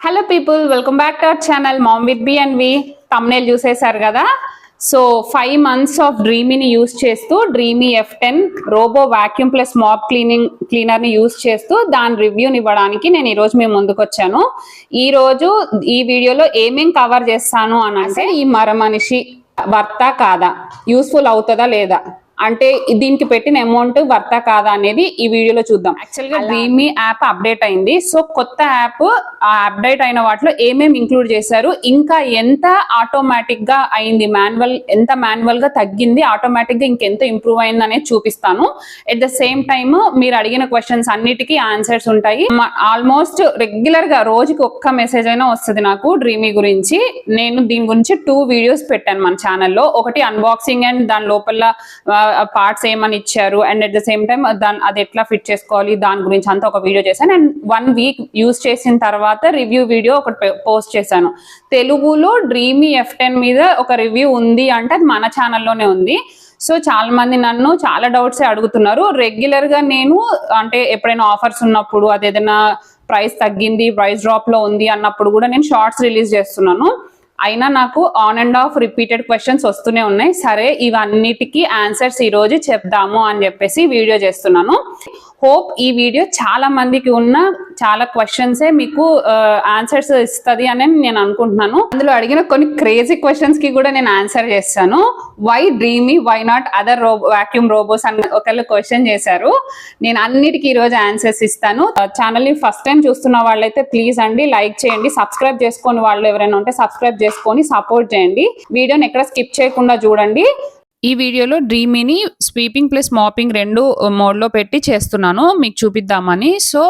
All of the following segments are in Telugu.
Hello people welcome back to our channel mom with B and V thumbnail చూసేశారు కదా? సో ఫైవ్ మంత్స్ ఆఫ్ డ్రీమీని యూస్ చేస్తూ Dreame F ten robo vacuum plus mop cleaning క్లీనర్ని use చేస్తూ దాని రివ్యూని ఇవ్వడానికి నేను ఈరోజు మేము ముందుకు వచ్చాను ఈ ఈ వీడియోలో ఏమేం కవర్ చేస్తాను అని అంటే ఈ మర మనిషి వర్త కాదా? యూస్ఫుల్ అవుతుందా లేదా? అంటే దీనికి పెట్టిన అమౌంట్ వర్త కాదా అనేది ఈ వీడియోలో చూద్దాం. యాక్చువల్గా డ్రీమీ యాప్ అప్డేట్ అయింది. సో కొత్త యాప్ అప్డేట్ అయిన వాటిలో ఏమేమి ఇంక్లూడ్ చేశారు? ఇంకా ఎంత ఆటోమేటిక్గా అయింది? మాన్యువల్ ఎంత మాన్యువల్గా తగ్గింది? ఆటోమేటిక్గా ఇంకెంత ఇంప్రూవ్ అయింది అనేది చూపిస్తాను. ఎట్ ద సేమ్ టైమ్ మీరు అడిగిన క్వశ్చన్స్ అన్నిటికీ ఆన్సర్స్ ఉంటాయి. ఆల్మోస్ట్ రెగ్యులర్గా రోజుకి ఒక్క మెసేజ్ అయినా వస్తుంది నాకు డ్రీమీ గురించి. నేను దీని గురించి టూ వీడియోస్ పెట్టాను మన ఛానల్లో ఒకటి అన్బాక్సింగ్ అండ్ దాని లోపల పార్ట్స్ ఏమని ఇచ్చారు? And at the same time దాని అది ఎట్లా ఫిట్ చేసుకోవాలి? దాని గురించి అంతా ఒక వీడియో చేశాను. అండ్ వన్ వీక్ యూస్ చేసిన తర్వాత రివ్యూ వీడియో ఒకటి పోస్ట్ చేశాను. తెలుగులో డ్రీమీ ఎఫ్ టెన్ మీద ఒక రివ్యూ ఉంది అంటే అది మన ఛానల్లోనే ఉంది. సో చాలా మంది నన్ను చాలా డౌట్స్ అడుగుతున్నారు. రెగ్యులర్గా నేను అంటే ఎప్పుడైనా ఆఫర్స్ ఉన్నప్పుడు అది ఏదైనా ప్రైస్ తగ్గింది ప్రైస్ డ్రాప్లో ఉంది అన్నప్పుడు కూడా నేను షార్ట్స్ రిలీజ్ చేస్తున్నాను. అయినా నాకు on and off repeated questions వస్తూనే ఉన్నాయి. సరే ఇవన్నిటికీ ఆన్సర్స్ ఈరోజు చెప్దాము అని చెప్పేసి వీడియో చేస్తున్నాను. హోప్ ఈ వీడియో చాలా మందికి ఉన్న చాలా క్వశ్చన్సే మీకు ఆన్సర్స్ ఇస్తుంది అని నేను అనుకుంటున్నాను. అందులో అడిగిన కొన్ని క్రేజీ క్వశ్చన్స్కి కూడా నేను ఆన్సర్ చేస్తాను. Why Dreame why not other robo vacuum robots అని ఒకళ్ళు క్వశ్చన్ చేశారు. నేను అన్నిటికీ ఈరోజు ఆన్సర్స్ ఇస్తాను. ఛానల్ని ఫస్ట్ టైం చూస్తున్న వాళ్ళైతే ప్లీజ్ అండి లైక్ చేయండి. సబ్స్క్రైబ్ చేసుకొని వాళ్ళు ఎవరైనా ఉంటే సబ్స్క్రైబ్ చేసుకొని సపోర్ట్ చేయండి. వీడియోని ఎక్కడ స్కిప్ చేయకుండా చూడండి. ఈ వీడియోలో డ్రీమీని స్వీపింగ్ ప్లస్ మాపింగ్ రెండు మోడ్లో పెట్టి చేస్తున్నాను. మీకు చూపిద్దామని. సో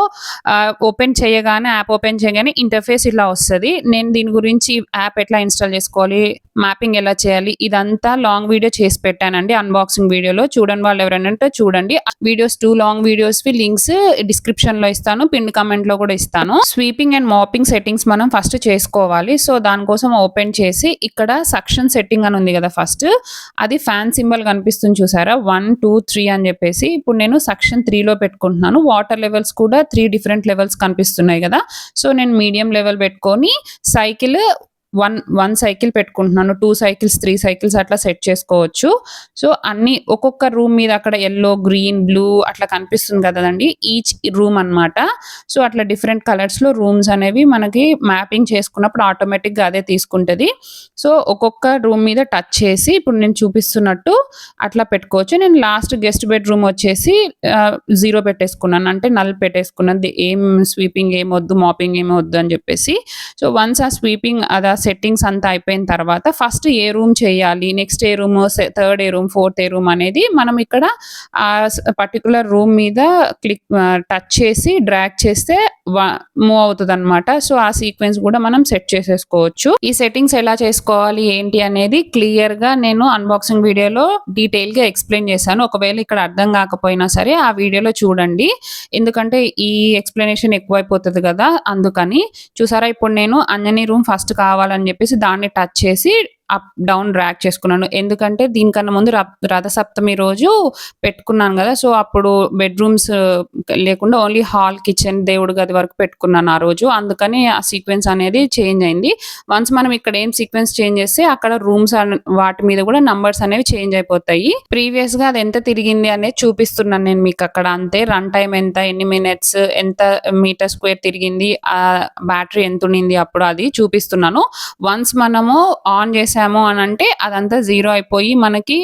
ఓపెన్ చేయగానే యాప్ ఓపెన్ చేయగానే ఇంటర్ఫేస్ ఇలా వస్తుంది. నేను దీని గురించి యాప్ ఎట్లా ఇన్స్టాల్ చేసుకోవాలి మ్యాపింగ్ ఎలా చేయాలి ఇదంతా లాంగ్ వీడియో చేసి పెట్టానండి. అన్బాక్సింగ్ వీడియోలో చూడండి వాళ్ళు ఎవరైనా ఉంటే చూడండి. వీడియోస్ టూ లాంగ్ వీడియోస్వి లింక్స్ డిస్క్రిప్షన్లో ఇస్తాను పిన్ కమెంట్లో కూడా ఇస్తాను. స్వీపింగ్ అండ్ మాపింగ్ సెట్టింగ్స్ మనం ఫస్ట్ చేసుకోవాలి. సో దానికోసం ఓపెన్ చేసి ఇక్కడ సక్షన్ సెట్టింగ్ అని ఉంది కదా ఫస్ట్ అది ఫ్యాన్ ఫ్యాన్ సింబల్ కనిపిస్తుంది చూసారా? వన్ టూ త్రీ అని చెప్పేసి ఇప్పుడు నేను సెక్షన్ త్రీలో పెట్టుకుంటున్నాను. వాటర్ లెవెల్స్ కూడా త్రీ డిఫరెంట్ లెవెల్స్ కనిపిస్తున్నాయి కదా. సో నేను మీడియం లెవెల్ పెట్టుకొని సైకిల్ వన్ వన్ సైకిల్ పెట్టుకుంటున్నాను టూ సైకిల్స్ త్రీ సైకిల్స్ అట్లా సెట్ చేసుకోవచ్చు. సో అన్ని ఒక్కొక్క రూమ్ మీద అక్కడ ఎల్లో గ్రీన్ బ్లూ అట్లా కనిపిస్తుంది కదండి ఈచ్ రూమ్ అన్నమాట. సో అట్లా డిఫరెంట్ కలర్స్లో రూమ్స్ అనేవి మనకి మ్యాపింగ్ చేసుకున్నప్పుడు ఆటోమేటిక్గా అదే తీసుకుంటది. సో ఒక్కొక్క రూమ్ మీద టచ్ చేసి ఇప్పుడు నేను చూపిస్తున్నట్టు అట్లా పెట్టుకోవచ్చు. నేను లాస్ట్ గెస్ట్ బెడ్రూమ్ వచ్చేసి జీరో పెట్టేసుకున్నాను. అంటే నల్ పెట్టేసుకున్నది. ఏం స్వీపింగ్ ఏం వద్దు మాపింగ్ ఏమొద్దు వద్దు అని చెప్పేసి. సో వన్స్ ఆ స్వీపింగ్ అదా సెట్టింగ్స్ అంతా అయిపోయిన తర్వాత ఫస్ట్ ఏ రూమ్ చేయాలి నెక్స్ట్ ఏ రూమ్ థర్డ్ ఏ రూమ్ ఫోర్త్ ఏ రూమ్ అనేది మనం ఇక్కడ ఆ పర్టికులర్ రూమ్ మీద క్లిక్ టచ్ చేసి డ్రాగ్ చేస్తే మూవ్ అవుతుంది అనమాట సో ఆ సీక్వెన్స్ కూడా మనం సెట్ చేసేసుకోవచ్చు. ఈ సెట్టింగ్స్ ఎలా చేసుకోవాలి ఏంటి అనేది క్లియర్గా నేను అన్బాక్సింగ్ వీడియోలో డీటెయిల్గా ఎక్స్ప్లెయిన్ చేశాను. ఒకవేళ ఇక్కడ అర్థం కాకపోయినా సరే ఆ వీడియోలో చూడండి. ఎందుకంటే ఈ ఎక్స్ప్లెనేషన్ ఎక్కువైపోతుంది కదా అందుకని. చూసారా ఇప్పుడు నేను అంజనీ రూమ్ ఫస్ట్ కావాలని చెప్పేసి దాన్ని టచ్ చేసి అప్ డౌన్ ర్యాక్ చేసుకున్నాను. ఎందుకంటే దీనికన్నా ముందు రథ- రథసప్తమి రోజు పెట్టుకున్నాను కదా సో అప్పుడు బెడ్రూమ్స్ లేకుండా ఓన్లీ హాల్ కిచెన్ దేవుడి గది వరకు పెట్టుకున్నాను ఆ రోజు. అందుకని ఆ సీక్వెన్స్ అనేది చేంజ్ అయింది. వన్స్ మనం ఇక్కడ ఏం సీక్వెన్స్ చేంజ్ చేస్తే అక్కడ రూమ్స్ వాటి మీద కూడా నంబర్స్ అనేవి చేంజ్ అయిపోతాయి. ప్రీవియస్గా అది ఎంత తిరిగింది అనేది చూపిస్తున్నాను నేను మీకు అక్కడ. అంతే రన్ టైం ఎంత ఎన్ని మినిట్స్ ఎంత మీటర్ స్క్వేర్ తిరిగింది ఆ బ్యాటరీ ఎంత ఉండింది అప్పుడు అది చూపిస్తున్నాను. వన్స్ మనము ఆన్ చేసాము అని అంటే అదంతా జీరో అయిపోయి మనకి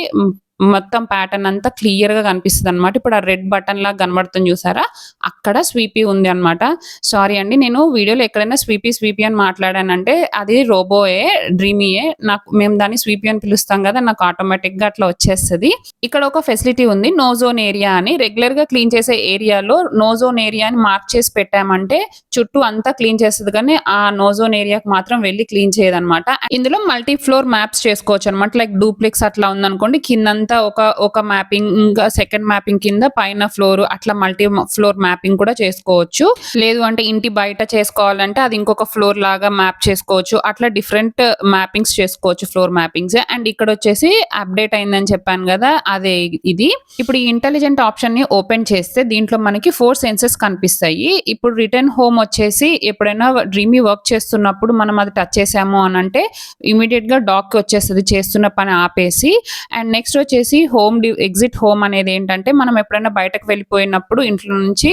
మొత్తం ప్యాటర్న్ అంతా క్లియర్గా కనిపిస్తుంది అనమాట ఇప్పుడు ఆ రెడ్ బటన్ లాగా కనబడుతుంది చూసారా? అక్కడ స్వీపీ ఉంది అనమాట సారీ అండి నేను వీడియోలో ఎక్కడైనా స్వీపీ స్వీపీ అని మాట్లాడానంటే అది రోబోయే డ్రీమీయే నాకు మేము దాన్ని స్వీపీ అని పిలుస్తాం కదా నాకు ఆటోమేటిక్గా అట్లా వచ్చేస్తుంది. ఇక్కడ ఒక ఫెసిలిటీ ఉంది నో జోన్ ఏరియా అని. రెగ్యులర్గా క్లీన్ చేసే ఏరియాలో నో జోన్ ఏరియా అని మార్క్ చేసి పెట్టామంటే చుట్టూ అంతా క్లీన్ చేస్తుంది కానీ ఆ నో జోన్ ఏరియాకి మాత్రం వెళ్ళి క్లీన్ చేయదనమాట ఇందులో మల్టీ ఫ్లోర్ మ్యాప్స్ చేసుకోవచ్చు అనమాట లైక్ డూప్లెక్స్ అట్లా ఉందనుకోండి కిందంతా ఇల్లంతా ఒక ఒక మ్యాపింగ్ ఇంకా సెకండ్ మ్యాపింగ్ కింద పైన ఫ్లోర్ అట్లా మల్టీ ఫ్లోర్ మ్యాపింగ్ కూడా చేసుకోవచ్చు. లేదు అంటే ఇంటి బయట చేసుకోవాలంటే అది ఇంకొక ఫ్లోర్ లాగా మ్యాప్ చేసుకోవచ్చు. అట్లా డిఫరెంట్ మ్యాపింగ్స్ చేసుకోవచ్చు ఫ్లోర్ మ్యాపింగ్స్. అండ్ ఇక్కడ వచ్చేసి అప్డేట్ అయిందని చెప్పాను కదా అదే ఇది. ఇప్పుడు ఈ ఇంటెలిజెంట్ ఆప్షన్ని ఓపెన్ చేస్తే దీంట్లో మనకి ఫోర్ సెన్సెస్ కనిపిస్తాయి. ఇప్పుడు రిటర్న్ హోమ్ వచ్చేసి ఎప్పుడైనా డ్రీమీ వర్క్ చేస్తున్నప్పుడు మనం అది టచ్ చేసాము అని అంటే ఇమీడియట్గా డాక్ వచ్చేస్తుంది చేస్తున్న పని ఆపేసి. అండ్ నెక్స్ట్ వచ్చి వచ్చేసి హోమ్ ఎగ్జిట్ హోమ్ అనేది ఏంటంటే మనం ఎప్పుడైనా బయటకు వెళ్ళిపోయినప్పుడు ఇంట్లో నుంచి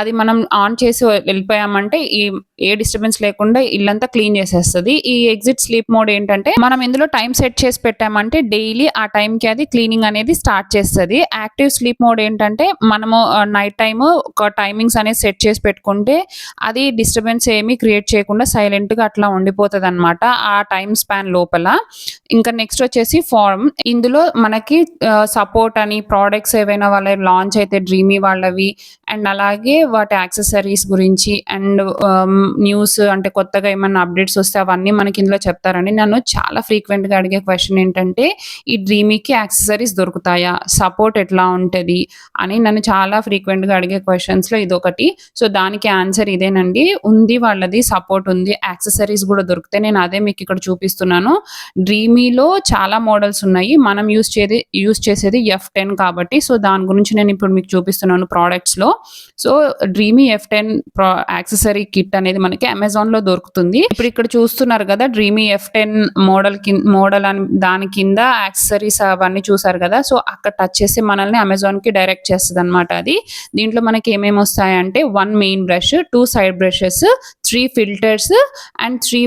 అది మనం ఆన్ చేసి వెళ్ళిపోయామంటే ఈ ఏ డిస్టర్బెన్స్ లేకుండా ఇల్లంతా క్లీన్ చేసేస్తుంది. ఈ ఎగ్జిట్ స్లీప్ మోడ్ ఏంటంటే మనం ఇందులో టైం సెట్ చేసి పెట్టామంటే డైలీ ఆ టైంకి అది క్లీనింగ్ అనేది స్టార్ట్ చేస్తుంది. యాక్టివ్ స్లీప్ మోడ్ ఏంటంటే మనము నైట్ టైము ఒక టైమింగ్స్ అనేది సెట్ చేసి పెట్టుకుంటే అది డిస్టర్బెన్స్ ఏమీ క్రియేట్ చేయకుండా సైలెంట్గా అట్లా ఉండిపోతుంది అనమాట ఆ టైం స్పాన్ లోపల. ఇంకా నెక్స్ట్ వచ్చేసి ఫార్మ్. ఇందులో మనకి సపోర్ట్ అని ప్రోడక్ట్స్ ఏవైనా వాళ్ళ లాంచ్ అయితే డ్రీమీ వాళ్ళవి అండ్ అలాగే వాటి యాక్సెసరీస్ గురించి అండ్ um, న్యూస్ అంటే కొత్తగా ఏమైనా అప్డేట్స్ వస్తే అవన్నీ మనకి ఇందులో చెప్తారండి. నన్ను చాలా ఫ్రీక్వెంట్గా అడిగే క్వశ్చన్ ఏంటంటే ఈ డ్రీమీకి యాక్సెసరీస్ దొరుకుతాయా? సపోర్ట్ ఎట్లా ఉంటుంది? అని నన్ను చాలా ఫ్రీక్వెంట్గా అడిగే క్వశ్చన్స్లో ఇది ఒకటి సో దానికి ఆన్సర్ ఇదేనండి. ఉంది వాళ్ళది సపోర్ట్ ఉంది యాక్సెసరీస్ కూడా దొరుకుతాయి నేను అదే మీకు ఇక్కడ చూపిస్తున్నాను. డ్రీమీలో చాలా మోడల్స్ ఉన్నాయి. మనం యూస్ చేది యూస్ చేసేది ఎఫ్ టెన్ కాబట్టి సో దాని గురించి నేను ఇప్పుడు మీకు చూపిస్తున్నాను ప్రోడక్ట్స్లో so Dreame F ten accessory kit అనేది మనకి అమెజాన్లో దొరుకుతుంది. ఇప్పుడు ఇక్కడ చూస్తున్నారు కదా డ్రీమీ ఎఫ్ టెన్ మోడల్ కింద మోడల్ అని దాని కింద యాక్సెసరీస్ అవన్నీ చూసారు కదా సో అక్కడ టచ్ చేసి మనల్ని అమెజాన్కి డైరెక్ట్ చేస్తుంది అనమాట అది. దీంట్లో మనకి ఏమేమి వస్తాయంటే one main brush two side brushes three filters and three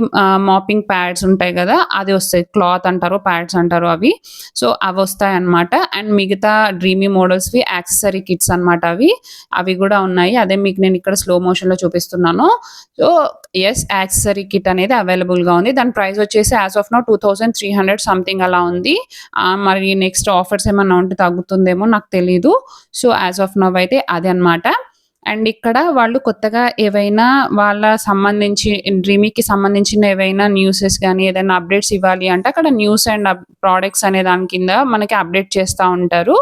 mopping pads ఉంటాయి కదా అది వస్తాయి. క్లాత్ అంటారు ప్యాడ్స్ అంటారు అవి. సో అవి వస్తాయి అనమాట అండ్ మిగతా డ్రీమీ మోడల్స్వి యాక్సెసరీ కిట్స్ అన్నమాట అవి. అవి కూడా ఉన్నాయి. అదే మీకు నేను ఇక్కడ స్లో మోషన్లో చూపిస్తున్నాను. సో ఎస్ యాక్సెసరీ కిట్ అనేది అవైలబుల్గా ఉంది. దాని ప్రైస్ వచ్చేసి as of now two thousand three hundred something అలా ఉంది. మరి నెక్స్ట్ ఆఫర్స్ ఏమన్నా ఉంటే తగ్గుతుందేమో నాకు తెలీదు. సో యాజ్ ఆఫ్ నవ్ అయితే అదే అన్నమాట. అండ్ ఇక్కడ వాళ్ళు కొత్తగా ఏవైనా వాళ్ళ సంబంధించి డ్రీమీకి సంబంధించిన ఏవైనా న్యూసెస్ కానీ ఏదైనా అప్డేట్స్ ఇవ్వాలి అంటే అక్కడ న్యూస్ అండ్ ప్రోడక్ట్స్ అనే దాని కింద మనకి అప్డేట్ చేస్తూ ఉంటారు.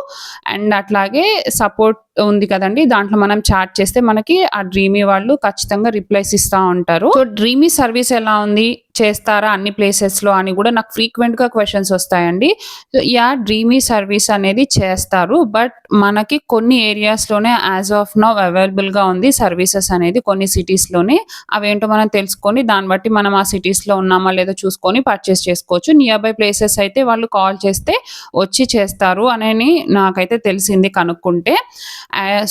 అండ్ అట్లాగే సపోర్ట్ ఉంది కదండి దాంట్లో మనం చాట్ చేస్తే మనకి ఆ డ్రీమీ వాళ్ళు ఖచ్చితంగా రిప్లైస్ ఇస్తూ ఉంటారు. సో డ్రీమీ సర్వీస్ ఎలా ఉంది? చేస్తారా అన్ని ప్లేసెస్లో అని కూడా నాకు ఫ్రీక్వెంట్గా క్వశ్చన్స్ వస్తాయండి. సో యా డ్రీమీ సర్వీస్ అనేది చేస్తారు. బట్ మనకి కొన్ని ఏరియాస్లోనే యాజ్ ఆఫ్ నౌ అవైలబుల్గా ఉంది సర్వీసెస్ అనేది కొన్ని సిటీస్లోనే అవేంటో మనం తెలుసుకొని దాన్ని బట్టి మనం ఆ సిటీస్లో ఉన్నామా లేదో చూసుకొని పర్చేస్ చేసుకోవచ్చు. నియర్ బై ప్లేసెస్ అయితే వాళ్ళు కాల్ చేస్తే వచ్చి చేస్తారు అని నాకైతే తెలిసింది కనుక్కుంటే.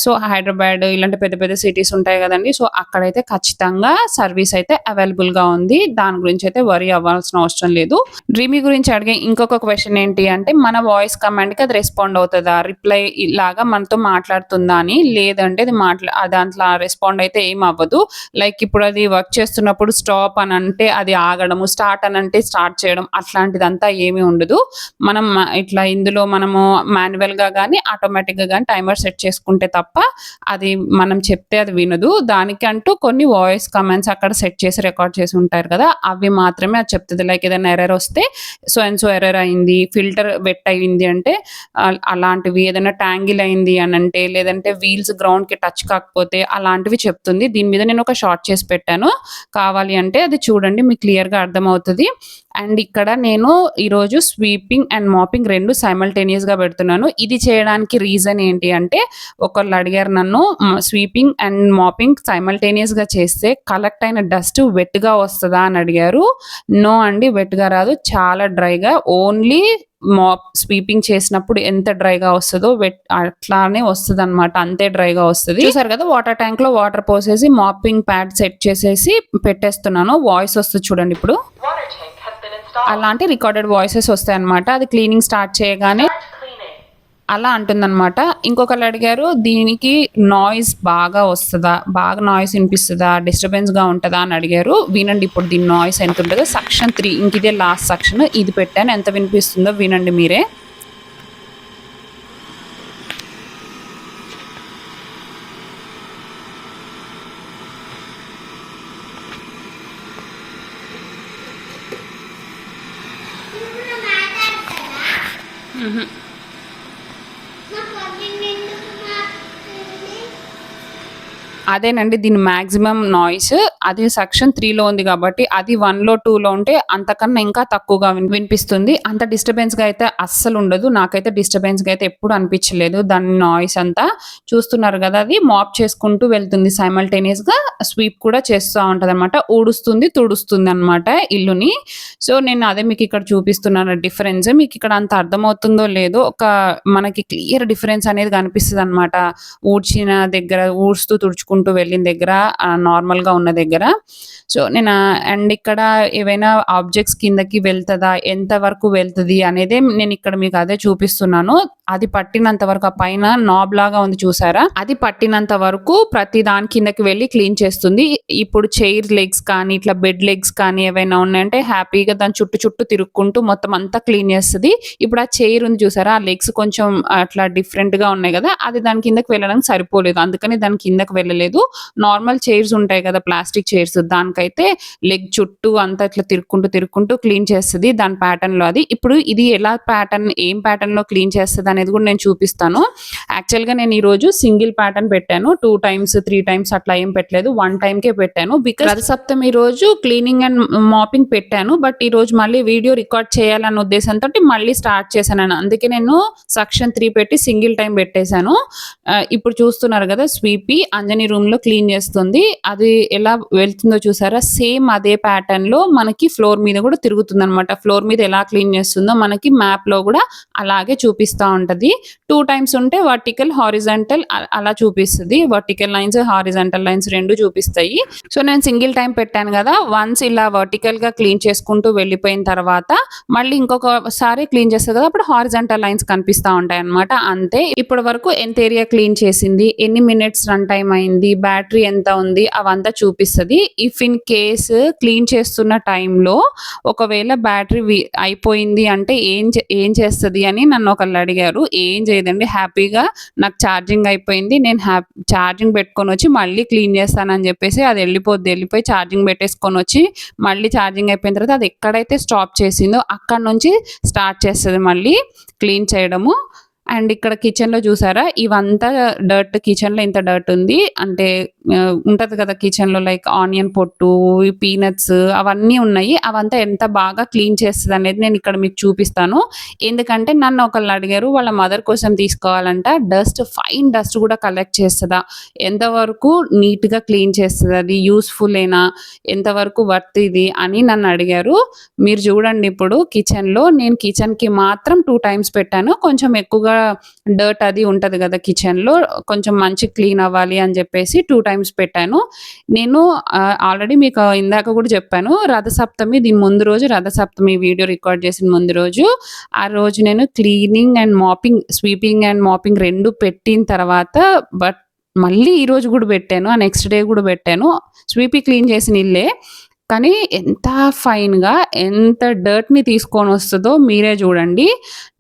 సో హైదరాబాద్ ఇలాంటి పెద్ద పెద్ద సిటీస్ ఉంటాయి కదండి. సో అక్కడైతే ఖచ్చితంగా సర్వీస్ అయితే అవైలబుల్గా ఉంది. దాని గురించి అయితే వరి అవ్వాల్సిన అవసరం లేదు. డ్రీమీ గురించి అడిగే ఇంకొక క్వశ్చన్ ఏంటి అంటే మన వాయిస్ కమాండ్కి అది రెస్పాండ్ అవుతుందా? రిప్లై లాగా మనతో మాట్లాడుతుందా అని? లేదంటే అది మాట్లా దాంట్లో రెస్పాండ్ అయితే ఏం అవ్వదు. లైక్ ఇప్పుడు అది వర్క్ చేస్తున్నప్పుడు స్టాప్ అని అంటే అది ఆగడము స్టార్ట్ అని అంటే స్టార్ట్ చేయడం అట్లాంటిదంతా ఏమీ ఉండదు. మనం ఇట్లా ఇందులో మనము మాన్యువల్గా కానీ ఆటోమేటిక్గా కానీ టైమర్ సెట్ చేసుకుంటే తప్ప అది మనం చెప్తే అది వినదు. దానికంటూ కొన్ని వాయిస్ కమెంట్స్ అక్కడ సెట్ చేసి రికార్డ్ చేసి ఉంటారు కదా అవి మాత్రమే అది చెప్తుంది. లైక్ ఏదైనా ఎర్రర్ వస్తే సో అండ్ సో ఎర్రర్ అయింది ఫిల్టర్ వెట్ అయింది అంటే అలాంటివి ఏదైనా ట్యాంగిల్ అయింది అని అంటే లేదంటే వీల్స్ గ్రౌండ్కి టచ్ కాకపోతే అలాంటివి చెప్తుంది. దీని మీద నేను ఒక షార్ట్ చేసి పెట్టాను. కావాలి అంటే అది చూడండి మీకు క్లియర్గా అర్థమవుతుంది. అండ్ ఇక్కడ నేను ఈరోజు స్వీపింగ్ అండ్ మాపింగ్ రెండు simultaneous గా పెడుతున్నాను. ఇది చేయడానికి రీజన్ ఏంటి అంటే ఒకళ్ళు అడిగారు నన్ను స్వీపింగ్ అండ్ మాపింగ్గా చేస్తే కలెక్ట్ అయిన డస్ట్ వెట్గా వస్తుందా? అని అడిగారు. నో అండి వెట్గా రాదు. చాలా డ్రైగా. ఓన్లీ మాప్ స్వీపింగ్ చేసినప్పుడు ఎంత డ్రైగా వస్తుందో వెట్ అట్లానే వస్తుంది అనమాట అంతే డ్రైగా వస్తుంది. చూసారు కదా వాటర్ ట్యాంక్లో వాటర్ పోసేసి మాపింగ్ ప్యాడ్ సెట్ చేసేసి పెట్టేస్తున్నాను. వాయిస్ వస్తుంది చూడండి ఇప్పుడు. అలాంటి రికార్డెడ్ వాయిసెస్ వస్తాయి అనమాట అది క్లీనింగ్ స్టార్ట్ చేయగానే. అలా అంటుందన్నమాట. ఇంకొకరు అడిగారు దీనికి నాయిస్ బాగా వస్తుందా? బాగా నాయిస్ వినిపిస్తుందా? డిస్టర్బెన్స్గా ఉంటుందా? అని అడిగారు. వినండి ఇప్పుడు దీని నాయిస్ ఎంత ఉంటుందో సెక్షన్ త్రీ ఇంక ఇదే లాస్ట్ సెక్షన్ ఇది పెట్టాను. ఎంత వినిపిస్తుందో వినండి మీరే. అదేనండి దీని మ్యాక్సిమం నాయిస్ అది సెక్షన్ త్రీలో ఉంది కాబట్టి అది వన్లో టూలో ఉంటే అంతకన్నా ఇంకా తక్కువగా విన్- వినిపిస్తుంది. అంత డిస్టర్బెన్స్గా అయితే అస్సలు ఉండదు. నాకైతే డిస్టర్బెన్స్గా అయితే ఎప్పుడు అనిపించలేదు. దాని నాయిస్ అంతా చూస్తున్నారు కదా అది మాప్ చేసుకుంటూ వెళ్తుంది సైమల్టేనియస్గా. స్వీప్ కూడా చేస్తూ ఉంటది అనమాట ఊడుస్తుంది తుడుస్తుంది అనమాట ఇల్లుని. సో నేను అదే మీకు ఇక్కడ చూపిస్తున్నాను డిఫరెన్స్ మీకు ఇక్కడ అంత అర్థమవుతుందో లేదో ఒక మనకి క్లియర్ డిఫరెన్స్ అనేది కనిపిస్తుంది అనమాట ఊడ్చిన దగ్గర ఊడ్స్తూ తుడుచుకుంటూ వెళ్ళిన దగ్గర నార్మల్గా ఉన్న దగ్గర. సో నేను అండ్ ఇక్కడ ఏవైనా ఆబ్జెక్ట్స్ కిందకి వెళ్తుందా ఎంత వరకు వెళ్తుంది అనేది నేను ఇక్కడ మీకు అదే చూపిస్తున్నాను. అది పట్టినంత వరకు ఆ పైన నాబ్ లాగా ఉంది చూసారా? అది పట్టినంత వరకు ప్రతి దాని కిందకి వెళ్ళి క్లీన్ చేస్తుంది. ఇప్పుడు చైర్ లెగ్స్ కానీ ఇట్లా బెడ్ లెగ్స్ కానీ ఏవైనా ఉన్నాయంటే హ్యాపీగా దాని చుట్టూ చుట్టూ తిరుక్కుంటూ మొత్తం అంతా క్లీన్ చేస్తుంది. ఇప్పుడు ఆ చైర్ ఉంది చూసారా? ఆ లెగ్స్ కొంచెం అట్లా డిఫరెంట్గా ఉన్నాయి కదా అది దాని కిందకి వెళ్ళడానికి సరిపోలేదు. అందుకని దాని కిందకి వెళ్ళలేదు. నార్మల్ చైర్స్ ఉంటాయి కదా ప్లాస్టిక్ చైర్స్ దానికైతే లెగ్ చుట్టూ అంతా ఇట్లా తిరుక్కుంటూ తిరుక్కుంటూ క్లీన్ చేస్తుంది దాని ప్యాటర్న్లో అది. ఇప్పుడు ఇది ఎలా ప్యాటర్న్ ఏం ప్యాటర్న్లో క్లీన్ చేస్తుంది అనేది కూడా నేను చూపిస్తాను. యాక్చువల్గా నేను ఈ రోజు సింగిల్ ప్యాటర్న్ పెట్టాను. టూ టైమ్స్ త్రీ టైమ్స్ అట్లా ఏం పెట్టలేదు. వన్ టైంకే పెట్టాను. బికాస్ రథ సప్తమి రోజు క్లీనింగ్ అండ్ మాపింగ్ పెట్టాను. బట్ ఈ రోజు మళ్ళీ వీడియో రికార్డ్ చేయాలన్న ఉద్దేశంతో మళ్ళీ స్టార్ట్ చేశాను అందుకే నేను సెక్షన్ త్రీ పెట్టి సింగిల్ టైం పెట్టేశాను. ఇప్పుడు చూస్తున్నారు కదా స్వీపీ అంజని రూమ్లో క్లీన్ చేస్తుంది. అది ఎలా వెళ్తుందో చూసారా? సేమ్ అదే ప్యాటర్న్లో మనకి ఫ్లోర్ మీద కూడా తిరుగుతుంది అనమాట ఫ్లోర్ మీద ఎలా క్లీన్ చేస్తుందో మనకి మ్యాప్లో కూడా అలాగే చూపిస్తా ఉంటుంది. టూ టైమ్స్ ఉంటే వర్టికల్ హారిజంటల్ అలా చూపిస్తుంది. వర్టికల్ లైన్స్ హారిజంటల్ లైన్స్ రెండు చూపిస్తాయి. సో నేను సింగిల్ టైం పెట్టాను కదా వన్స్ ఇలా వర్టికల్గా క్లీన్ చేసుకుంటూ వెళ్ళిపోయిన తర్వాత మళ్ళీ ఇంకొకసారి క్లీన్ చేస్తుంది కదా అప్పుడు హారిజంటల్ లైన్స్ కనిపిస్తా ఉంటాయి అనమాట అంతే. ఇప్పటి వరకు ఎంత ఏరియా క్లీన్ చేసింది ఎన్ని మినిట్స్ రన్ టైం అయింది బ్యాటరీ ఎంత ఉంది అవంతా చూపిస్తుంది. ఇఫ్ ఇన్ కేస్ క్లీన్ చేస్తున్న టైంలో ఒకవేళ బ్యాటరీ అయిపోయింది అంటే ఏం ఏం చేస్తుంది అని నన్ను ఒకళ్ళు అడిగారు. ఏం చేయదండి. హ్యాపీగా నాకు ఛార్జింగ్ అయిపోయింది. నేను హ్యాపీ ఛార్జింగ్ పెట్టుకొని వచ్చి మళ్ళీ క్లీన్ చేస్తానని చెప్పేసి అది వెళ్ళిపోద్ది. వెళ్ళిపోయి ఛార్జింగ్ పెట్టేసుకొని వచ్చి మళ్ళీ ఛార్జింగ్ అయిపోయిన తర్వాత అది ఎక్కడైతే స్టాప్ చేసిందో అక్కడ నుంచి స్టార్ట్ చేస్తుంది మళ్ళీ క్లీన్ చేయడము. అండ్ ఇక్కడ కిచెన్లో చూసారా? ఇవంతా డర్ట్ కిచెన్లో ఇంత డర్ట్ ఉంది. అంటే ఉంటుంది కదా కిచెన్లో లైక్ ఆనియన్ పొట్టు పీనట్స్ అవన్నీ ఉన్నాయి. అవంతా ఎంత బాగా క్లీన్ చేస్తుంది అనేది నేను ఇక్కడ మీకు చూపిస్తాను. ఎందుకంటే నన్ను ఒకళ్ళు అడిగారు వాళ్ళ మదర్ కోసం తీసుకోవాలంట. డస్ట్ ఫైన్ డస్ట్ కూడా కలెక్ట్ చేస్తుందా? ఎంతవరకు నీట్గా క్లీన్ చేస్తుంది? అది యూస్ఫుల్లేనా ఎంతవరకు వర్త్ ఇది? అని నన్ను అడిగారు. మీరు చూడండి ఇప్పుడు కిచెన్లో నేను కిచెన్కి మాత్రం టూ టైమ్స్ పెట్టాను. కొంచెం ఎక్కువగా డర్ట్ అది ఉంటుంది కదా కిచెన్లో కొంచెం మంచి క్లీన్ అవ్వాలి అని చెప్పేసి టూ టైమ్స్ పెట్టాను. నేను ఆల్రెడీ మీకు ఇందాక కూడా చెప్పాను రథసప్తమి దీని ముందు రోజు రథసప్తమి వీడియో రికార్డ్ చేసిన ముందు రోజు ఆ రోజు నేను cleaning and mopping sweeping and mopping రెండు పెట్టిన తర్వాత బట్ మళ్ళీ ఈ రోజు కూడా పెట్టాను ఆ నెక్స్ట్ డే కూడా పెట్టాను. స్వీపీ క్లీన్ చేసిన ఇల్లే కానీ ఎంత ఫైన్గా ఎంత డర్ట్ని తీసుకొని వస్తుందో మీరే చూడండి.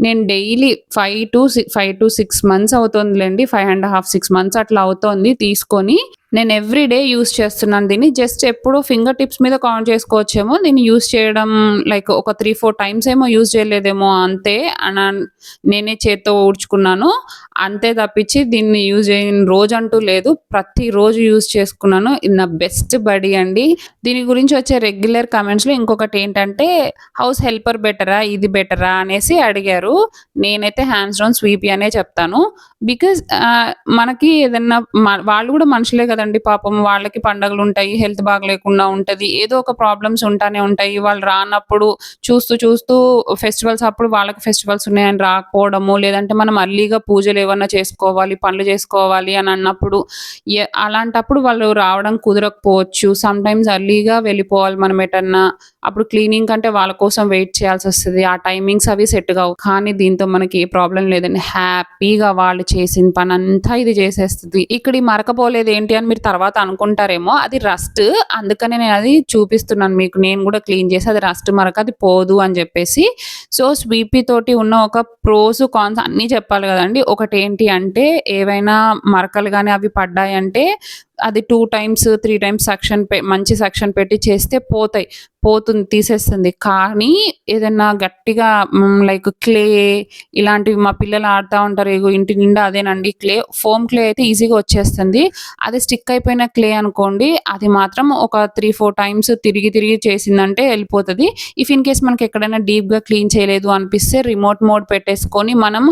నేను daily five to five to six months అవుతుందిలేండి five and half six months అట్లా అవుతోంది తీసుకొని. నేను ఎవ్రీ డే యూస్ చేస్తున్నాను. దీన్ని జస్ట్ ఎప్పుడు ఫింగర్ టిప్స్ మీద కౌంట్ చేసుకోవచ్చేమో. దీన్ని యూస్ చేయడం లైక్ ఒక త్రీ ఫోర్ టైమ్స్ ఏమో యూస్ చేయలేదేమో అంతే. అని నేనే చేత్తో ఊడ్చుకున్నాను. అంతే తప్పించి దీన్ని యూజ్ చేయని రోజు అంటూ లేదు. ప్రతి రోజు యూజ్ చేసుకున్నాను. ఇది నా బెస్ట్ బడీ అండి. దీని గురించి వచ్చే రెగ్యులర్ కమెంట్స్లో ఇంకొకటి ఏంటంటే హౌస్ హెల్పర్ బెటరా ఇది బెటరా అనేసి అడిగారు. నేనైతే హ్యాండ్స్ డౌన్ స్వీపీ అనే చెప్తాను. బికాజ్ మనకి ఏదన్నా వాళ్ళు కూడా మనుషులే కదా కదండి పాపం వాళ్ళకి పండగలు ఉంటాయి హెల్త్ బాగలేకుండా ఉంటది. ఏదో ఒక ప్రాబ్లమ్స్ ఉంటానే ఉంటాయి. వాళ్ళు రానప్పుడు చూస్తూ చూస్తూ ఫెస్టివల్స్ అప్పుడు వాళ్ళకి ఫెస్టివల్స్ ఉన్నాయని రాకపోవడము లేదంటే మనం అర్లీగా పూజలు ఏమన్నా చేసుకోవాలి పనులు చేసుకోవాలి అని అన్నప్పుడు అలాంటప్పుడు వాళ్ళు రావడం కుదరకపోవచ్చు. సమ్ టైమ్స్ అర్లీగా వెళ్ళిపోవాలి మనం ఎటన్నా. అప్పుడు క్లీనింగ్ కంటే వాళ్ళ కోసం వెయిట్ చేయాల్సి వస్తుంది. ఆ టైమింగ్స్ అవి సెట్ కావు. కానీ దీంతో మనకి ఏ ప్రాబ్లం లేదండి. హ్యాపీగా వాళ్ళు చేసిన పని అంతా ఇది చేసేస్తుంది. ఇక్కడ ఈ మరకపోలేదు ఏంటి అని మీరు తర్వాత అనుకుంటారేమో అది రస్ట్ అందుకనే నేను అది చూపిస్తున్నాను మీకు. నేను కూడా క్లీన్ చేసి అది రస్ట్ మరక అది పోదు అని చెప్పేసి. సో స్వీపీ తోటి ఉన్న ఒక ప్రోస్ కాన్స్ అన్నీ చెప్పాలి కదండి. ఒకటి ఏంటి అంటే ఏవైనా మరకలు కానీ అవి పడ్డాయంటే అది two times three times section పె మంచి సెక్షన్ పెట్టి చేస్తే పోతాయి. పోతుంది తీసేస్తుంది. కానీ ఏదైనా గట్టిగా లైక్ క్లే ఇలాంటివి మా పిల్లలు ఆడుతూ ఉంటారు ఇగో ఇంటి నిండా అదేనండి క్లే ఫోమ్ క్లే అయితే ఈజీగా వచ్చేస్తుంది. అదే స్టిక్ అయిపోయిన క్లే అనుకోండి అది మాత్రం ఒక త్రీ ఫోర్ టైమ్స్ తిరిగి తిరిగి చేసిందంటే వెళ్ళిపోతుంది. ఇఫ్ ఇన్ కేస్ మనకి ఎక్కడైనా డీప్గా క్లీన్ చేయలేదు అనిపిస్తే రిమోట్ మోడ్ పెట్టేసుకొని మనం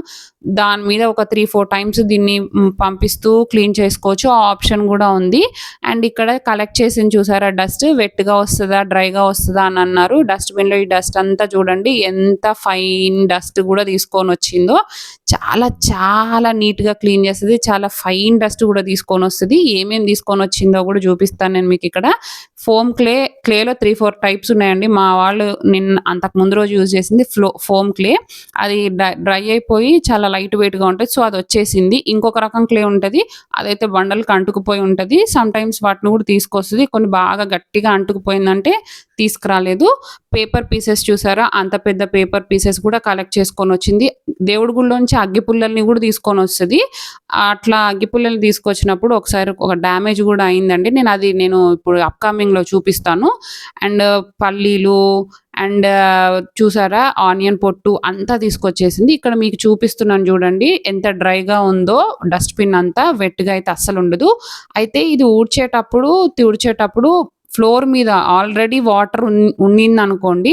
దాని మీద ఒక త్రీ ఫోర్ టైమ్స్ దీన్ని పంపిస్తూ క్లీన్ చేసుకోవచ్చు. ఆ ఆప్షన్ కూడా ఉంది. అండ్ ఇక్కడ కలెక్ట్ చేసింది చూసారా డస్ట్ వెట్గా వస్తుందా డ్రైగా వస్తుందా అని అన్నారు. డస్ట్బిన్లో ఈ డస్ట్ అంతా చూడండి ఎంత ఫైన్ డస్ట్ కూడా తీసుకొని వచ్చిందో. చాలా చాలా నీట్గా క్లీన్ చేస్తుంది. చాలా ఫైన్ డస్ట్ కూడా తీసుకొని వస్తుంది. ఏమేమి తీసుకొని వచ్చిందో కూడా చూపిస్తాను నేను మీకు ఇక్కడ. ఫోమ్ క్లే క్లేలో త్రీ ఫోర్ టైప్స్ ఉన్నాయండి. మా వాళ్ళు నిన్న అంతకు ముందు రోజు యూజ్ చేసింది ఫ్లో ఫోమ్ క్లే. అది డ్రై అయిపోయి చాలా లైట్ వెయిట్గా ఉంటుంది. సో అది వచ్చేసింది. ఇంకొక రకం క్లే ఉంటుంది. అదైతే బండలకు అంటుకుపోయి ఉంటుంది. సమ్ టైమ్స్ వాటిని కూడా తీసుకొస్తుంది. కొన్ని బాగా గట్టిగా అంటుకుపోయిందంటే తీసుకురాలేదు. పేపర్ పీసెస్ చూసారా? అంత పెద్ద పేపర్ పీసెస్ కూడా కలెక్ట్ చేసుకొని వచ్చింది. దేవుడి గుళ్ళోంచి అగ్గి పుల్లల్ని కూడా తీసుకొని వస్తుంది. అట్లా అగ్గి పుల్లల్ని తీసుకొచ్చినప్పుడు ఒకసారి ఒక డ్యామేజ్ కూడా అయిందండి. నేను అది నేను ఇప్పుడు అప్కమింగ్లో చూపిస్తాను. అండ్ పల్లీలు అండ్ చూసారా? ఆనియన్ పొట్టు అంతా తీసుకొచ్చేసింది. ఇక్కడ మీకు చూపిస్తున్నాను చూడండి. ఎంత డ్రైగా ఉందో డస్ట్బిన్ అంతా వెట్గా అయితే అస్సలు ఉండదు. అయితే ఇది ఊడ్చేటప్పుడు తుడిచేటప్పుడు ఫ్లోర్ మీద ఆల్రెడీ వాటర్ ఉండింది అనుకోండి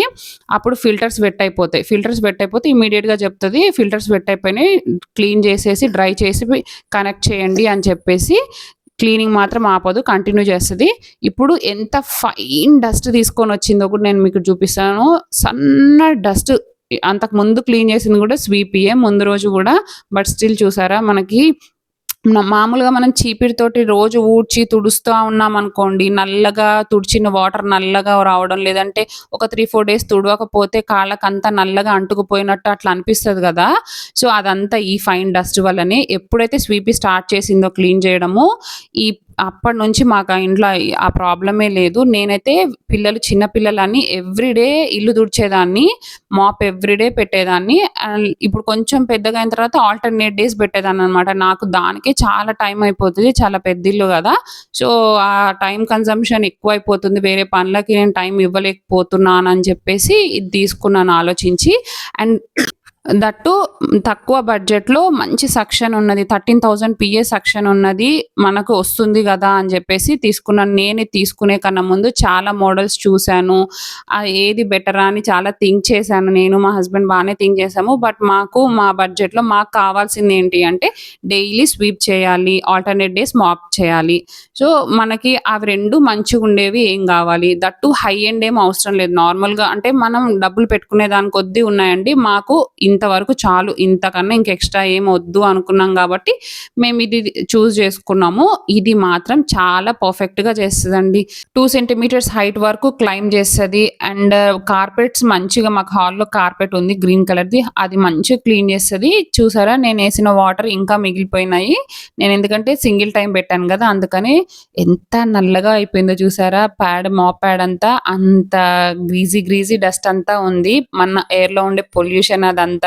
అప్పుడు ఫిల్టర్స్ వెట్ అయిపోతాయి ఫిల్టర్స్ వెట్ అయిపోతే ఇమీడియట్గా చెప్తుంది ఫిల్టర్స్ వెట్ అయిపోయినాయి క్లీన్ చేసేసి డ్రై చేసి కనెక్ట్ చేయండి అని చెప్పేసి క్లీనింగ్ మాత్రం ఆపదు కంటిన్యూ చేస్తుంది. ఇప్పుడు ఎంత ఫైన్ డస్ట్ తీసుకొని వచ్చిందో కూడా నేను మీకు చూపిస్తాను. సన్న డస్ట్ అంతకు ముందు క్లీన్ చేసింది కూడా స్వీపీయే ముందు రోజు కూడా. బట్ స్టిల్ చూసారా మనకి మామూలుగా మనం చీపిరితోటి రోజు ఊడ్చి తుడుస్తూ ఉన్నాం అనుకోండి నల్లగా తుడిచిన వాటర్ నల్లగా రావడం లేదంటే ఒక త్రీ ఫోర్ డేస్ తుడవకపోతే కాళ్ళకంతా నల్లగా అంటుకుపోయినట్టు అట్లా అనిపిస్తుంది కదా. సో అదంతా ఈ ఫైన్ డస్ట్ వల్లనే ఎప్పుడైతే స్వీపీ స్టార్ట్ చేసిందో క్లీన్ చేయడము ఈ అప్పటి నుంచి మాకు ఆ ఇంట్లో ఆ ప్రాబ్లమే లేదు. నేనైతే పిల్లలు చిన్న పిల్లలని ఎవ్రీడే ఇల్లు తుడిచేదాన్ని మాప్ ఎవ్రీడే పెట్టేదాన్ని. అండ్ ఇప్పుడు కొంచెం పెద్దగా అయిన తర్వాత ఆల్టర్నేట్ డేస్ పెట్టేదాన్ని అనమాట నాకు దానికే చాలా టైం అయిపోతుంది. చాలా పెద్ద ఇల్లు కదా. సో ఆ టైం కన్సంప్షన్ ఎక్కువ అయిపోతుంది వేరే పనులకి నేను టైం ఇవ్వలేకపోతున్నాను అని చెప్పేసి ఇది తీసుకున్నాను ఆలోచించి. అండ్ దట్టు తక్కువ బడ్జెట్లో మంచి సెక్షన్ ఉన్నది. థర్టీన్ థౌజండ్ పిఏ సెక్షన్ ఉన్నది. మనకు వస్తుంది కదా అని చెప్పేసి తీసుకున్నాను నేను తీసుకునే కన్నా ముందు చాలా మోడల్స్ చూశాను. ఏది బెటరా అని చాలా థింక్ చేశాను. నేను మా హస్బెండ్ బాగానే థింక్ చేసాము బట్ మాకు మా బడ్జెట్లో మాకు కావాల్సింది ఏంటి అంటే డైలీ స్వీప్ చేయాలి. ఆల్టర్నేట్ డేస్ మాప్ చేయాలి. సో మనకి అవి రెండు మంచిగా ఉండేవి ఏం కావాలి? దట్టు హై ఎండ్ ఏం అవసరం లేదు. నార్మల్గా అంటే మనం డబ్బులు పెట్టుకునే దాని కొద్దీ ఉన్నాయండి. మాకు ఇంతవరకు చాలు ఇంతకన్నా ఇంక ఎక్స్ట్రా ఏం వద్దు అనుకున్నాం కాబట్టి మేము ఇది చూస్ చేసుకున్నాము. ఇది మాత్రం చాలా పర్ఫెక్ట్గా చేస్తుందండి. టూ సెంటీమీటర్స్ హైట్ వరకు క్లైమ్ చేస్తుంది. అండ్ కార్పెట్స్ మంచిగా మాకు హాల్లో కార్పెట్ ఉంది గ్రీన్ కలర్ది అది మంచిగా క్లీన్ చేస్తుంది. చూసారా? నేను వేసిన వాటర్ ఇంకా మిగిలిపోయినాయి. నేను ఎందుకంటే సింగిల్ టైం పెట్టాను కదా అందుకని ఎంత నల్లగా అయిపోయిందో చూసారా? ప్యాడ్ మాప్ ప్యాడ్ అంతా అంత గ్రీజీ గ్రీజీ డస్ట్ అంతా ఉంది. మన ఎయిర్లో ఉండే పొల్యూషన్ అదంతా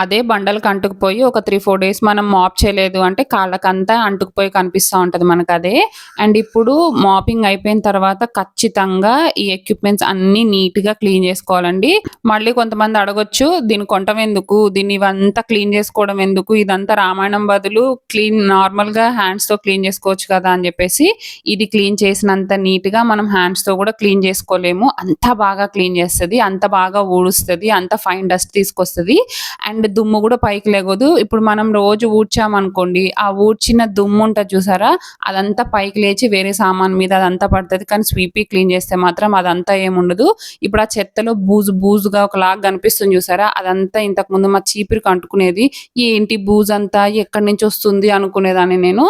అదే బండలకు అంటుకుపోయి ఒక త్రీ ఫోర్ డేస్ మనం మాప్ చేయలేదు అంటే కాళ్ళకంతా అంటుకుపోయి కనిపిస్తూ ఉంటది మనకు అదే అండ్ ఇప్పుడు మాపింగ్ అయిపోయిన తర్వాత ఖచ్చితంగా ఈ ఎక్విప్మెంట్స్ అన్ని నీట్గా క్లీన్ చేసుకోవాలండి. మళ్ళీ కొంతమంది అడగొచ్చు దీని కొంటం ఎందుకు? దీన్ని ఇవంతా క్లీన్ చేసుకోవడం ఎందుకు? ఇదంతా రామాయణం బదులు క్లీన్ నార్మల్గా హ్యాండ్స్తో క్లీన్ చేసుకోవచ్చు కదా అని చెప్పేసి ఇది క్లీన్ చేసినంత నీట్గా మనం హ్యాండ్స్తో కూడా క్లీన్ చేసుకోలేము. అంత బాగా క్లీన్ చేస్తుంది అంత బాగా ఊడుస్తుంది అంత ఫైన్ డస్ట్ తీసుకొస్తుంది. అండ్ దుమ్ము కూడా పైకి లేగదు. ఇప్పుడు మనం రోజు ఊడ్చామనుకోండి ఆ ఊడ్చిన దుమ్ము ఉంటుంది చూసారా? అదంతా పైకి లేచి వేరే సామాన్ మీద అదంతా పడుతుంది. కానీ స్వీపీ క్లీన్ చేస్తే మాత్రం అదంతా ఏముండదు. ఇప్పుడు ఆ చెత్తలో బూజు బూజుగా ఒకలాగా కనిపిస్తుంది చూసారా? అదంతా ఇంతకు ముందు మా చీపురికి అంటుకునేది ఏంటి బూజు అంతా? ఎక్కడి నుంచి వస్తుంది? అనుకునేదాన్ని నేను.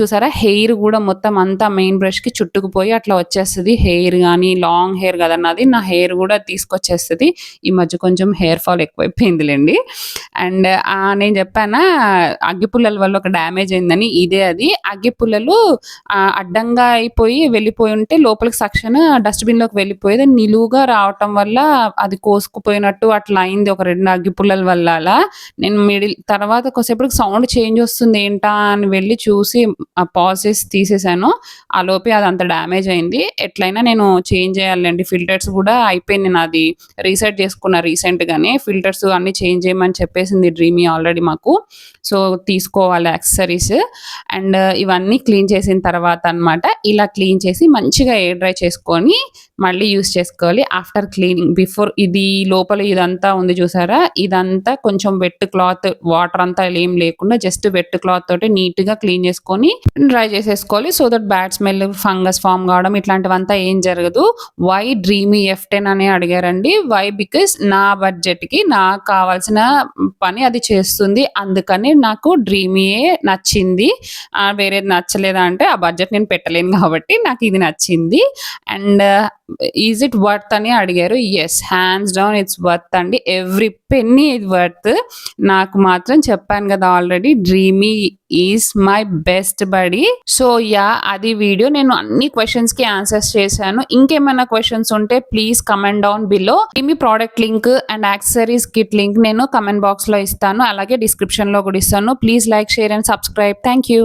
చూసారా? హెయిర్ కూడా మొత్తం అంతా మెయిన్ బ్రష్కి చుట్టుకుపోయి అట్లా వచ్చేస్తుంది. హెయిర్ కానీ లాంగ్ హెయిర్ కదన్నది. నా హెయిర్ కూడా తీసుకొచ్చేస్తుంది. ఈ మధ్య కొంచెం హెయిర్ ఫాల్ ఎక్కువైపోయిందిలేండి. అండ్ నేను చెప్పానా అగ్గిపుల్లల వల్ల ఒక డ్యామేజ్ అయిందని ఇదే అది. అగ్గిపుల్లలు అడ్డంగా అయిపోయి వెళ్ళిపోయి ఉంటే లోపలికి సక్షన్ డస్ట్బిన్లోకి వెళ్ళిపోయేది. నిలువుగా రావటం వల్ల అది కోసుకుపోయినట్టు అట్లా అయింది ఒక రెండు అగ్గిపుల్లల వల్ల అలా. నేను మిడిల్ తర్వాత కొద్దిసేపటికి సౌండ్ చేంజ్ వస్తుంది ఏంటా అని వెళ్ళి చూసి పాసెస్ తీసేసాను. ఆ లోపే అది అంత డ్యామేజ్ అయింది. ఎట్లయినా నేను చేంజ్ చేయాలండి. ఫిల్టర్స్ కూడా అయిపోయింది నాది. రీసెట్ చేసుకున్న రీసెంట్గానే. ఫిల్టర్స్ అన్ని చేంజ్ చేయమని చెప్పేసింది డ్రీమీ ఆల్రెడీ మాకు. సో తీసుకోవాలి యాక్సెసరీస్ అండ్ uh, ఇవన్నీ క్లీన్ చేసిన తర్వాత అన్నమాట ఇలా క్లీన్ చేసి మంచిగా ఎయిర్ డ్రై చేసుకొని మళ్ళీ యూస్ చేసుకోవాలి. ఆఫ్టర్ క్లీనింగ్ బిఫోర్ ఇది లోపల ఇదంతా ఉంది చూసారా? ఇదంతా కొంచెం వెట్ క్లాత్ వాటర్ అంతా ఏం లేకుండా జస్ట్ వెట్ క్లాత్ తోటి నీట్గా క్లీన్ చేసుకొని డ్రై చేసేసుకోవాలి. So that bad smell fungus form కావడం ఇట్లాంటివంతా ఏం జరగదు. వై డ్రీమీ ఎఫ్ టెన్ అని అడిగారండి. వై బికాస్ నా బడ్జెట్కి నాకు కావాల్సిన పని అది చేస్తుంది. అందుకని నాకు డ్రీమీయే నచ్చింది. వేరేది నచ్చలేదా అంటే ఆ బడ్జెట్ నేను పెట్టలేను కాబట్టి నాకు ఇది నచ్చింది. అండ్ ఈజ్ ఇట్ వర్త్ అని అడిగారు. Yes hands down it's worth అండి. ఎవ్రీ పెన్నీ ఇది వర్త్ నాకు మాత్రం చెప్పాను కదా already Dreame is my best buddy so yeah అది వీడియో నేను అన్ని క్వశ్చన్స్కి ఆన్సర్స్ చేశాను. ఇంకేమైనా క్వశ్చన్స్ ఉంటే please comment down below Dreame product link and accessories kit link నేను కమెంట్ బాక్స్లో ఇస్తాను. అలాగే డిస్క్రిప్షన్లో కూడా ఇస్తాను. Please like share and subscribe thank you